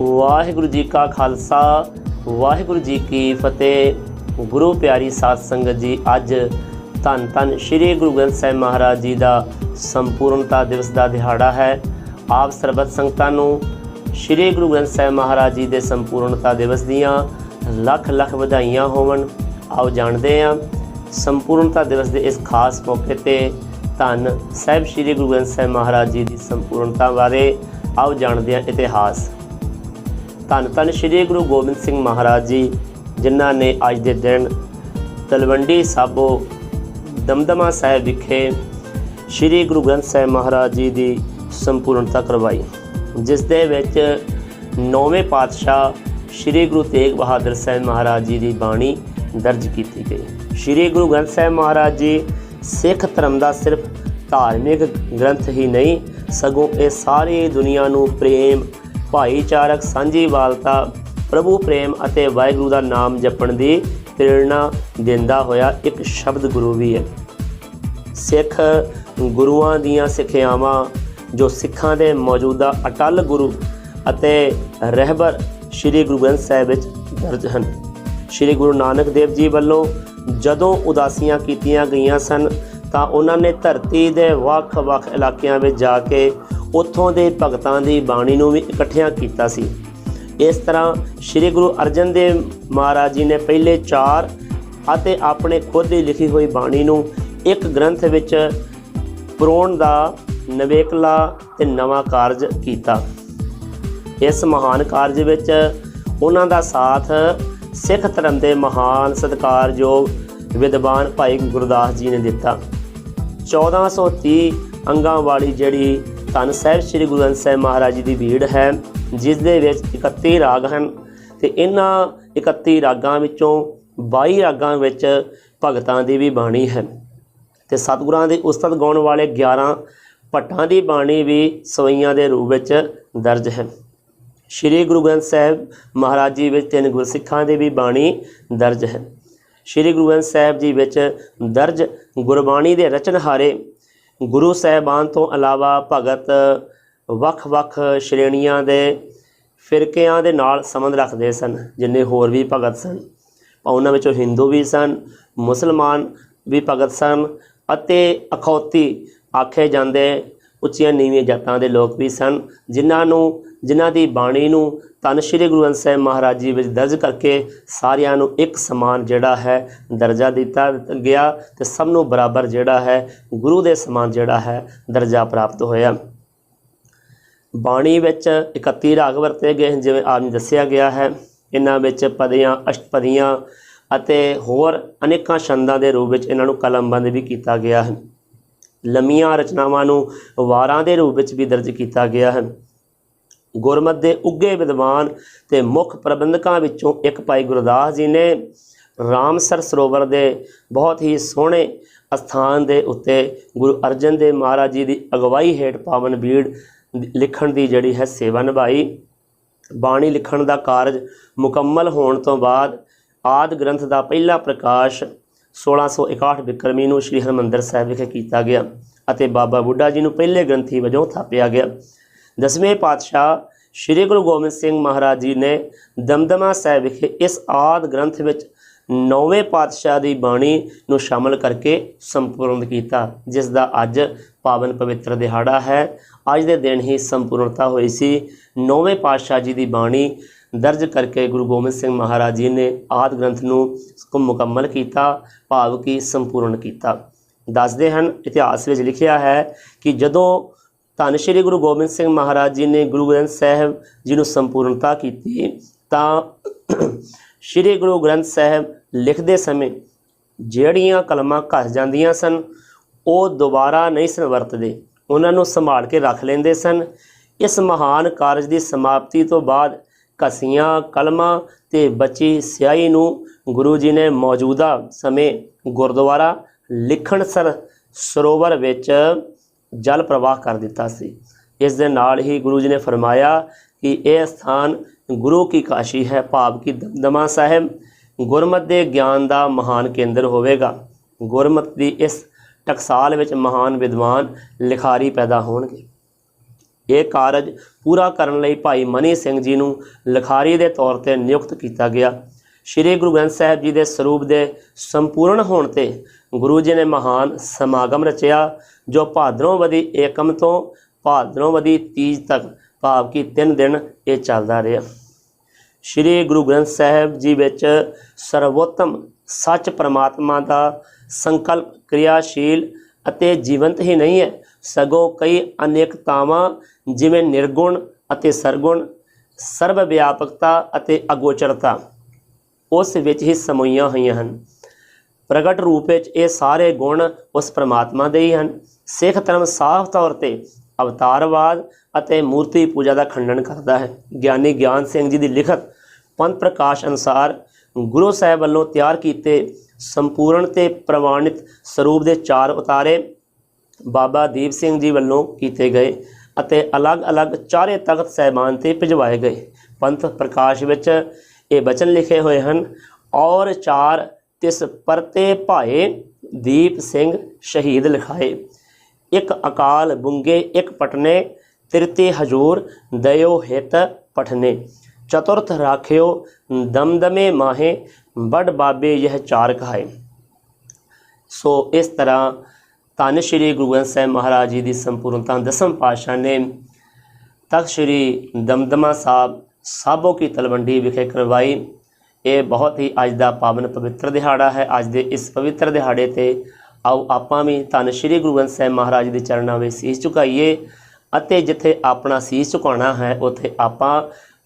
ਵਾਹਿਗੁਰੂ ਜੀ ਕਾ ਖਾਲਸਾ, ਵਾਹਿਗੁਰੂ ਜੀ ਕੀ ਫਤਿਹ। ਗੁਰੂ ਪਿਆਰੀ ਸਾਧ ਸੰਗਤ ਜੀ, ਅੱਜ ਧੰਨ ਧੰਨ ਸ੍ਰੀ ਗੁਰੂ ਗ੍ਰੰਥ ਸਾਹਿਬ ਮਹਾਰਾਜ ਜੀ ਦਾ ਸੰਪੂਰਨਤਾ ਦਿਵਸ ਦਾ ਦਿਹਾੜਾ ਹੈ। ਆਪ ਸਰਬਤ ਸੰਗਤਾਂ ਨੂੰ ਸ੍ਰੀ ਗੁਰੂ ਗ੍ਰੰਥ ਸਾਹਿਬ ਮਹਾਰਾਜ ਜੀ ਦੇ ਸੰਪੂਰਨਤਾ ਦਿਵਸ ਦੀਆਂ ਲੱਖ ਲੱਖ ਵਧਾਈਆਂ ਹੋਵਣ। ਆਓ ਜਾਣਦੇ ਹਾਂ ਸੰਪੂਰਨਤਾ ਦਿਵਸ ਦੇ ਇਸ ਖਾਸ ਮੌਕੇ ਤੇ ਧੰਨ ਸਾਹਿਬ ਸ੍ਰੀ ਗੁਰੂ ਗ੍ਰੰਥ ਸਾਹਿਬ ਮਹਾਰਾਜ ਜੀ ਦੀ ਸੰਪੂਰਨਤਾ ਬਾਰੇ। ਆਓ ਜਾਣਦੇ ਹਾਂ ਇਤਿਹਾਸ। ਧੰਨ ਧੰਨ ਸ੍ਰੀ ਗੁਰੂ ਗੋਬਿੰਦ ਸਿੰਘ ਮਹਾਰਾਜ ਜੀ, ਜਿਨ੍ਹਾਂ ਨੇ ਅੱਜ ਦੇ ਦਿਨ ਤਲਵੰਡੀ ਸਾਬੋ ਦਮਦਮਾ ਸਾਹਿਬ ਵਿਖੇ ਸ੍ਰੀ ਗੁਰੂ ਗ੍ਰੰਥ ਸਾਹਿਬ ਮਹਾਰਾਜ ਜੀ ਦੀ ਸੰਪੂਰਨਤਾ ਕਰਵਾਈ, ਜਿਸ ਦੇ ਵਿੱਚ ਨੌਵੇਂ ਪਾਤਸ਼ਾਹ ਸ੍ਰੀ ਗੁਰੂ ਤੇਗ ਬਹਾਦਰ ਸਾਹਿਬ ਮਹਾਰਾਜ ਜੀ ਦੀ ਬਾਣੀ ਦਰਜ ਕੀਤੀ ਗਈ। ਸ੍ਰੀ ਗੁਰੂ ਗ੍ਰੰਥ ਸਾਹਿਬ ਮਹਾਰਾਜ ਜੀ ਸਿੱਖ ਧਰਮ ਦਾ ਸਿਰਫ ਧਾਰਮਿਕ ਗ੍ਰੰਥ ਹੀ ਨਹੀਂ, ਸਗੋਂ ਇਹ ਸਾਰੀ ਦੁਨੀਆ ਨੂੰ ਪ੍ਰੇਮ ਭਾਈਚਾਰਕ ਸਾਂਝੀਵਾਲਤਾ, ਪ੍ਰਭੂ ਪ੍ਰੇਮ ਅਤੇ ਵਾਹਿਗੁਰੂ ਦਾ ਨਾਮ ਜਪਣ ਦੀ ਪ੍ਰੇਰਣਾ ਦਿੰਦਾ ਹੋਇਆ ਇੱਕ ਸ਼ਬਦ ਗੁਰੂ ਵੀ ਹੈ। ਸਿੱਖ ਗੁਰੂਆਂ ਦੀਆਂ ਸਿੱਖਿਆਵਾਂ, ਜੋ ਸਿੱਖਾਂ ਦੇ ਮੌਜੂਦਾ ਅਟਲ ਗੁਰੂ ਅਤੇ ਰਹਿਬਰ ਸ੍ਰੀ ਗੁਰੂ ਗ੍ਰੰਥ ਸਾਹਿਬ ਵਿੱਚ ਦਰਜ ਹਨ। ਸ੍ਰੀ ਗੁਰੂ ਨਾਨਕ ਦੇਵ ਜੀ ਵੱਲੋਂ ਜਦੋਂ ਉਦਾਸੀਆਂ ਕੀਤੀਆਂ ਗਈਆਂ ਸਨ, ਤਾਂ ਉਹਨਾਂ ਨੇ ਧਰਤੀ ਦੇ ਵੱਖ-ਵੱਖ ਇਲਾਕਿਆਂ ਵਿੱਚ ਜਾ ਕੇ ਉੱਥੋਂ ਦੇ ਭਗਤਾਂ ਦੀ ਬਾਣੀ ਨੂੰ ਵੀ ਇਕੱਠਿਆਂ ਕੀਤਾ ਸੀ। ਇਸ ਤਰ੍ਹਾਂ ਸ੍ਰੀ ਗੁਰੂ ਅਰਜਨ ਦੇਵ ਮਹਾਰਾਜ ਜੀ ਨੇ ਪਹਿਲੇ ਚਾਰ ਅਤੇ ਆਪਣੇ ਖੁਦ ਦੀ ਲਿਖੀ ਹੋਈ ਬਾਣੀ ਨੂੰ ਇੱਕ ਗ੍ਰੰਥ ਵਿੱਚ ਪਰੋਣ ਦਾ ਨਵੇਕਲਾ ਤੇ ਨਵਾਂ ਕਾਰਜ ਕੀਤਾ। ਇਸ ਮਹਾਨ ਕਾਰਜ ਵਿੱਚ ਉਹਨਾਂ ਦਾ ਸਾਥ ਸਿੱਖ ਧਰਮ ਦੇ ਮਹਾਨ ਸਤਿਕਾਰਯੋਗ ਵਿਦਵਾਨ ਭਾਈ ਗੁਰਦਾਸ ਜੀ ਨੇ ਦਿੱਤਾ। 1430 ਅੰਗਾਂ ਵਾਲੀ ਜਿਹੜੀ ਧੰਨ ਸਾਹਿਬ ਸ੍ਰੀ ਗੁਰੂ ਗ੍ਰੰਥ ਸਾਹਿਬ ਮਹਾਰਾਜ ਜੀ ਦੀ ਭੀੜ ਹੈ, ਜਿਸ ਦੇ ਵਿੱਚ 31 ਰਾਗ ਹਨ ਤੇ ਇਹਨਾਂ 31 ਰਾਗਾਂ ਵਿੱਚੋਂ 22 ਰਾਗਾਂ ਵਿੱਚ ਭਗਤਾਂ ਦੀ ਵੀ ਬਾਣੀ ਹੈ। ਤੇ ਸਤਿਗੁਰਾਂ ਦੇ ਉਸਤਤ ਗਾਉਣ ਵਾਲੇ 11 ਭੱਟਾਂ ਦੀ ਬਾਣੀ ਵੀ ਸਵਈਆਂ ਦੇ ਰੂਪ ਵਿੱਚ ਦਰਜ ਹੈ। ਸ਼੍ਰੀ ਗੁਰੂ ਗ੍ਰੰਥ ਸਾਹਿਬ ਮਹਾਰਾਜ ਜੀ ਵਿੱਚ ਤਿੰਨ ਗੁਰਸਿੱਖਾਂ ਦੀ ਵੀ ਬਾਣੀ ਦਰਜ ਹੈ। ਸ਼੍ਰੀ ਗੁਰੂ ਗ੍ਰੰਥ ਸਾਹਿਬ ਜੀ ਵਿੱਚ ਦਰਜ ਗੁਰਬਾਣੀ ਦੇ ਰਚਨਹਾਰੇ ਗੁਰੂ ਸਾਹਿਬਾਨ ਤੋਂ ਇਲਾਵਾ ਭਗਤ ਵੱਖ-ਵੱਖ ਸ਼੍ਰੇਣੀਆਂ ਦੇ ਫਿਰਕਿਆਂ ਦੇ ਨਾਲ ਸੰਬੰਧ ਰੱਖਦੇ ਸਨ, ਜਿੰਨੇ ਹੋਰ ਵੀ ਭਗਤ ਸਨ। ਉਹਨਾਂ ਵਿੱਚੋਂ ਹਿੰਦੂ ਵੀ ਸਨ, ਮੁਸਲਮਾਨ ਵੀ ਭਗਤ ਸਨ ਅਤੇ ਅਖੌਤੀ ਆਖੇ ਜਾਂਦੇ ਉੱਚੀਆਂ ਨੀਵੀਆਂ ਜਾਤਾਂ ਦੇ ਲੋਕ ਵੀ ਸਨ, ਜਿਨ੍ਹਾਂ ਨੂੰ ਜਿਨ੍ਹਾਂ ਦੀ ਬਾਣੀ ਨੂੰ ਧੰਨ ਸ਼੍ਰੀ ਗੁਰੂ ਗ੍ਰੰਥ ਸਾਹਿਬ ਮਹਾਰਾਜ ਜੀ ਵਿੱਚ ਦਰਜ ਕਰਕੇ ਸਾਰਿਆਂ ਨੂੰ ਇੱਕ ਸਮਾਨ ਜਿਹੜਾ ਹੈ ਦਰਜਾ ਦਿੱਤਾ ਗਿਆ ਤੇ ਸਭ ਨੂੰ ਬਰਾਬਰ ਜਿਹੜਾ ਹੈ, ਗੁਰੂ ਦੇ ਸਮਾਨ ਜਿਹੜਾ ਹੈ, ਦਰਜਾ ਪ੍ਰਾਪਤ ਹੋਇਆ। ਬਾਣੀ ਵਿੱਚ 31 ਰਾਗ ਵਰਤੇ ਗਏ ਹਨ, ਜਿਵੇਂ ਆਪ ਨੂੰ ਦੱਸਿਆ ਗਿਆ ਹੈ। ਇਹਨਾਂ ਵਿੱਚ ਪਦੀਆਂ, ਅਸ਼ਟਪਦੀਆਂ ਅਤੇ ਹੋਰ ਅਨੇਕਾਂ ਛੰਦਾਂ ਦੇ ਰੂਪ ਵਿੱਚ ਇਹਨਾਂ ਨੂੰ ਕਲਮਬੰਦ ਵੀ ਕੀਤਾ ਗਿਆ ਹੈ। ਲੰਮੀਆਂ ਰਚਨਾਵਾਂ ਨੂੰ ਵਾਰਾਂ ਦੇ ਰੂਪ ਵਿੱਚ ਵੀ ਦਰਜ ਕੀਤਾ ਗਿਆ ਹੈ। ਗੁਰਮਤ ਦੇ ਉੱਗੇ ਵਿਦਵਾਨ ਤੇ ਮੁੱਖ ਪ੍ਰਬੰਧਕਾਂ ਵਿੱਚੋਂ ਇੱਕ ਭਾਈ ਗੁਰਦਾਸ ਜੀ ਨੇ ਰਾਮਸਰ ਸਰੋਵਰ ਦੇ ਬਹੁਤ ਹੀ ਸੋਹਣੇ ਅਸਥਾਨ ਦੇ ਉੱਤੇ ਗੁਰੂ ਅਰਜਨ ਦੇਵ ਮਹਾਰਾਜ ਜੀ ਦੀ ਅਗਵਾਈ ਹੇਠ ਪਾਵਨ ਬੀੜ ਲਿਖਣ ਦੀ ਜਿਹੜੀ ਹੈ ਸੇਵਾ ਨਿਭਾਈ। ਬਾਣੀ ਲਿਖਣ ਦਾ ਕਾਰਜ ਮੁਕੰਮਲ ਹੋਣ ਤੋਂ ਬਾਅਦ ਆਦ ਗ੍ਰੰਥ ਦਾ ਪਹਿਲਾ ਪ੍ਰਕਾਸ਼ 1661 ਬਿਕਰਮੀ ਨੂੰ ਸ੍ਰੀ ਹਰਮੰਦਰ ਸਾਹਿਬ ਵਿਖੇ ਕੀਤਾ ਗਿਆ ਅਤੇ ਬਾਬਾ ਬੁੱਢਾ ਜੀ ਨੂੰ ਪਹਿਲੇ ਗ੍ਰੰਥੀ ਵਜੋਂ ਥਾਪਿਆ ਗਿਆ। ਦਸਵੇਂ ਪਾਤਸ਼ਾਹ ਸ੍ਰੀ ਗੁਰੂ ਗੋਬਿੰਦ ਸਿੰਘ ਮਹਾਰਾਜ ਜੀ ਨੇ ਦਮਦਮਾ ਸਾਹਿਬ ਵਿਖੇ ਇਸ ਆਦ ਗ੍ਰੰਥ ਵਿੱਚ ਨੌਵੇਂ ਪਾਤਸ਼ਾਹ ਦੀ ਬਾਣੀ ਨੂੰ ਸ਼ਾਮਲ ਕਰਕੇ ਸੰਪੂਰਨ ਕੀਤਾ, ਜਿਸ ਦਾ ਅੱਜ ਪਾਵਨ ਪਵਿੱਤਰ ਦਿਹਾੜਾ ਹੈ। ਅੱਜ ਦੇ ਦਿਨ ਹੀ ਸੰਪੂਰਨਤਾ ਹੋਈ ਸੀ। ਨੌਵੇਂ ਪਾਤਸ਼ਾਹ ਜੀ ਦੀ ਬਾਣੀ ਦਰਜ ਕਰਕੇ ਗੁਰੂ ਗੋਬਿੰਦ ਸਿੰਘ ਮਹਾਰਾਜ ਜੀ ਨੇ ਆਦ ਗ੍ਰੰਥ ਨੂੰ ਮੁਕੰਮਲ ਕੀਤਾ, ਭਾਵ ਕਿ ਸੰਪੂਰਨ ਕੀਤਾ। ਦੱਸਦੇ ਹਨ, ਇਤਿਹਾਸ ਵਿੱਚ ਲਿਖਿਆ ਹੈ ਕਿ ਜਦੋਂ ਧੰਨ ਸ਼੍ਰੀ ਗੁਰੂ ਗੋਬਿੰਦ ਸਿੰਘ ਮਹਾਰਾਜ ਜੀ ਨੇ ਗੁਰੂ ਗ੍ਰੰਥ ਸਾਹਿਬ ਜੀ ਨੂੰ ਸੰਪੂਰਨਤਾ ਕੀਤੀ। ਤਾਂ ਸ਼੍ਰੀ ਗੁਰੂ ਗ੍ਰੰਥ ਸਾਹਿਬ ਲਿਖਦੇ ਸਮੇਂ ਜਿਹੜੀਆਂ ਕਲਮਾਂ ਘਸ ਜਾਂਦੀਆਂ ਸਨ, ਉਹ ਦੁਬਾਰਾ ਨਹੀਂ ਸਨ ਵਰਤਦੇ। ਉਹਨਾਂ ਨੂੰ ਸੰਭਾਲ ਕੇ ਰੱਖ ਲੈਂਦੇ ਸਨ। ਇਸ ਮਹਾਨ ਕਾਰਜ ਦੀ ਸਮਾਪਤੀ ਤੋਂ ਬਾਅਦ ਘਸੀਆਂ, ਕਲਮਾਂ ਤੇ ਬਚੀ ਸਿਆਹੀ ਨੂੰ ਗੁਰੂ ਜੀ ਨੇ ਮੌਜੂਦਾ ਸਮੇਂ ਗੁਰਦੁਆਰਾ ਲਿਖਣਸਰ ਸਰੋਵਰ ਵਿੱਚ ਜਲ ਪ੍ਰਵਾਹ ਕਰ ਦਿੱਤਾ ਸੀ। ਇਸ ਦੇ ਨਾਲ ਹੀ ਗੁਰੂ ਜੀ ਨੇ ਫਰਮਾਇਆ ਕਿ ਇਹ ਸਥਾਨ ਗੁਰੂ ਕੀ ਕਾਸ਼ੀ ਹੈ, ਭਾਵ ਕਿ ਦਮਦਮਾ ਸਾਹਿਬ ਗੁਰਮਤ ਦੇ ਗਿਆਨ ਦਾ ਮਹਾਨ ਕੇਂਦਰ ਹੋਵੇਗਾ। ਗੁਰਮਤ ਦੀ ਇਸ ਟਕਸਾਲ ਵਿੱਚ ਮਹਾਨ ਵਿਦਵਾਨ ਲਿਖਾਰੀ ਪੈਦਾ ਹੋਣਗੇ। ਇਹ ਕਾਰਜ ਪੂਰਾ ਕਰਨ ਲਈ ਭਾਈ ਮਨੀ ਸਿੰਘ ਜੀ ਨੂੰ ਲਿਖਾਰੀ ਦੇ ਤੌਰ ਤੇ ਨਿਯੁਕਤ ਕੀਤਾ ਗਿਆ। ਸ੍ਰੀ ਗੁਰੂ ਗ੍ਰੰਥ ਸਾਹਿਬ ਜੀ ਦੇ ਸਰੂਪ ਦੇ ਸੰਪੂਰਨ ਹੋਣ ਤੇ ਗੁਰੂ ਜੀ ਨੇ ਮਹਾਨ ਸਮਾਗਮ ਰਚਿਆ, ਜੋ ਭਾਦਰੋਂ ਵਦੀ ਏਕਮ ਤੋਂ ਭਾਦਰੋਂ ਵਦੀ ਤੀਜ ਤੱਕ, ਭਾਵ ਕਿ 3 ਦਿਨ ਇਹ ਚੱਲਦਾ ਰਿਹਾ। ਸ੍ਰੀ ਗੁਰੂ ਗ੍ਰੰਥ ਸਾਹਿਬ ਜੀ ਵਿੱਚ ਸਰਵੋਤਮ ਸੱਚ ਪ੍ਰਮਾਤਮਾ ਦਾ ਸੰਕਲਪ ਕਿਰਿਆਸ਼ੀਲ ਅਤੇ ਜੀਵੰਤ ਹੀ ਨਹੀਂ ਹੈ, ਸਗੋਂ ਕਈ ਅਨੇਕਤਾਵਾਂ ਜਿਵੇਂ ਨਿਰਗੁਣ ਅਤੇ ਸਰਗੁਣ, ਸਰਵ ਵਿਆਪਕਤਾ ਅਤੇ ਅਗੋਚਰਤਾ, ਉਸ ਵਿੱਚ ਹੀ ਸਮੋਈਆਂ ਹੋਈਆਂ ਹਨ। ਪ੍ਰਗਟ ਰੂਪ ਵਿੱਚ ਇਹ ਸਾਰੇ ਗੁਣ ਉਸ ਪ੍ਰਮਾਤਮਾ ਦੇ ਹੀ ਹਨ। ਸਿੱਖ ਧਰਮ ਸਾਫ਼ ਤੌਰ ਤੇ ਅਵਤਾਰਵਾਦ ਅਤੇ ਮੂਰਤੀ ਪੂਜਾ ਦਾ ਖੰਡਨ ਕਰਦਾ ਹੈ। ਗਿਆਨੀ ਗਿਆਨ ਸਿੰਘ ਜੀ ਦੀ ਲਿਖਤ ਪੰਥ ਪ੍ਰਕਾਸ਼ ਅਨੁਸਾਰ ਗੁਰੂ ਸਾਹਿਬ ਵੱਲੋਂ ਤਿਆਰ ਕੀਤੇ ਸੰਪੂਰਨ ਤੇ ਪ੍ਰਵਾਨਿਤ ਸਰੂਪ ਦੇ ਚਾਰ ਉਤਾਰੇ ਬਾਬਾ ਦੀਪ ਸਿੰਘ ਜੀ ਵੱਲੋਂ ਕੀਤੇ ਗਏ ਅਤੇ ਅਲੱਗ-ਅਲੱਗ ਚਾਰੇ ਤਖਤ ਸਹਿਬਾਨ ਤੇ ਭਿਜਵਾਏ ਗਏ। ਪੰਥ ਪ੍ਰਕਾਸ਼ ਵਿੱਚ ਇਹ ਬਚਨ ਲਿਖੇ ਹੋਏ ਹਨ, ਔਰ ਚਾਰ ਤਿਸ ਪਰਤੇ ਭਾਏ ਦੀਪ ਸਿੰਘ ਸ਼ਹੀਦ ਲਿਖਾਏ। ਇੱਕ ਅਕਾਲ ਬੁੰਗੇ, ਇੱਕ ਪਟਨੇ, ਤਿਰਤੇ ਹਜੂਰ, ਦਇਓ ਹਿਤ ਪਠਨੇ। ਚਤੁਰਥ ਰਾਖਿਓ ਦਮਦਮੇ ਮਾਹੇ ਬੜ ਬਾਬੇ ਇਹ ਚਾਰ ਕਹਾਏ। ਸੋ ਇਸ ਤਰ੍ਹਾਂ ਧੰਨ ਸ਼੍ਰੀ ਗੁਰੂ ਗ੍ਰੰਥ ਸਾਹਿਬ ਮਹਾਰਾਜ ਜੀ ਦੀ ਸੰਪੂਰਨਤਾ ਦਸਮ ਪਾਤਸ਼ਾਹ ਨੇ ਤਖਤ ਸ਼੍ਰੀ ਦਮਦਮਾ ਸਾਹਿਬ ਸਾਬੋ ਕੀ ਤਲਵੰਡੀ ਵਿਖੇ ਕਰਵਾਈ। ਇਹ ਬਹੁਤ ਹੀ ਅੱਜ ਦਾ ਪਾਵਨ ਪਵਿੱਤਰ ਦਿਹਾੜਾ ਹੈ। ਅੱਜ ਦੇ ਇਸ ਪਵਿੱਤਰ ਦਿਹਾੜੇ ਤੇ ਆਓ ਆਪਾਂ ਵੀ ਧੰਨ ਸ਼੍ਰੀ ਗੁਰੂ ਗ੍ਰੰਥ ਸਾਹਿਬ ਮਹਾਰਾਜ ਦੇ ਚਰਨਾਂ ਵਿੱਚ ਸੀਸ ਝੁਕਾਈਏ ਅਤੇ ਜਿੱਥੇ ਆਪਣਾ ਸੀਸ ਝੁਕਾਉਣਾ ਹੈ, ਉੱਥੇ ਆਪਾਂ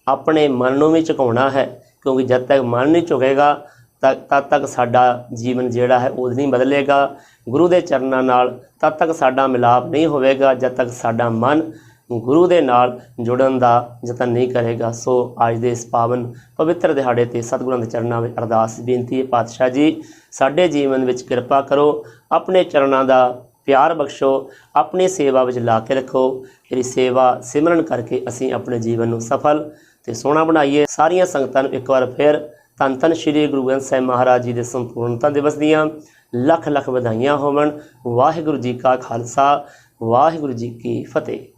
ਆਪਣੇ ਮਨ ਨੂੰ ਵੀ ਝੁਕਾਉਣਾ ਹੈ। ਕਿਉਂਕਿ ਜਦ ਤੱਕ ਮਨ ਨਹੀਂ ਝੁਕੇਗਾ ਤਦ ਤੱਕ ਸਾਡਾ ਜੀਵਨ ਜਿਹੜਾ ਹੈ ਉਹ ਨਹੀਂ ਬਦਲੇਗਾ। ਗੁਰੂ ਦੇ ਚਰਨਾਂ ਨਾਲ ਤਦ ਤੱਕ ਸਾਡਾ ਮਿਲਾਪ ਨਹੀਂ ਹੋਵੇਗਾ, ਜਦ ਤੱਕ ਸਾਡਾ ਮਨ ਗੁਰੂ ਦੇ ਨਾਲ ਜੁੜਨ ਦਾ ਯਤਨ ਨਹੀਂ ਕਰੇਗਾ। ਸੋ ਅੱਜ ਦੇ ਇਸ ਪਾਵਨ ਪਵਿੱਤਰ ਦਿਹਾੜੇ ਤੇ ਸਤਿਗੁਰਾਂ ਦੇ ਚਰਨਾਂ ਵਿੱਚ ਅਰਦਾਸ ਬੇਨਤੀ ਹੈ। ਪਾਤਸ਼ਾਹ ਜੀ, ਸਾਡੇ ਜੀਵਨ ਵਿੱਚ ਕਿਰਪਾ ਕਰੋ, ਆਪਣੇ ਚਰਨਾਂ ਦਾ ਪਿਆਰ ਬਖਸ਼ੋ, ਆਪਣੀ ਸੇਵਾ ਵਿੱਚ ਲਾ ਕੇ ਰੱਖੋ। ਤੇਰੀ ਸੇਵਾ ਸਿਮਰਨ ਕਰਕੇ ਅਸੀਂ ਆਪਣੇ ਜੀਵਨ ਨੂੰ ਸਫਲ ਤੇ ਸੋਹਣਾ ਬਣਾਈਏ। ਸਾਰੀਆਂ ਸੰਗਤਾਂ ਨੂੰ ਇੱਕ ਵਾਰ ਫਿਰ ਧੰਨ ਧੰਨ ਸ਼੍ਰੀ ਗੁਰੂ ਗ੍ਰੰਥ ਸਾਹਿਬ ਮਹਾਰਾਜ ਜੀ ਦੇ ਸੰਪੂਰਨਤਾ ਦਿਵਸ ਦੀਆਂ ਲੱਖ ਲੱਖ ਵਧਾਈਆਂ ਹੋਵਣ। ਵਾਹਿਗੁਰੂ ਜੀ ਕਾ ਖਾਲਸਾ, ਵਾਹਿਗੁਰੂ ਜੀ ਕੀ ਫਤਿਹ।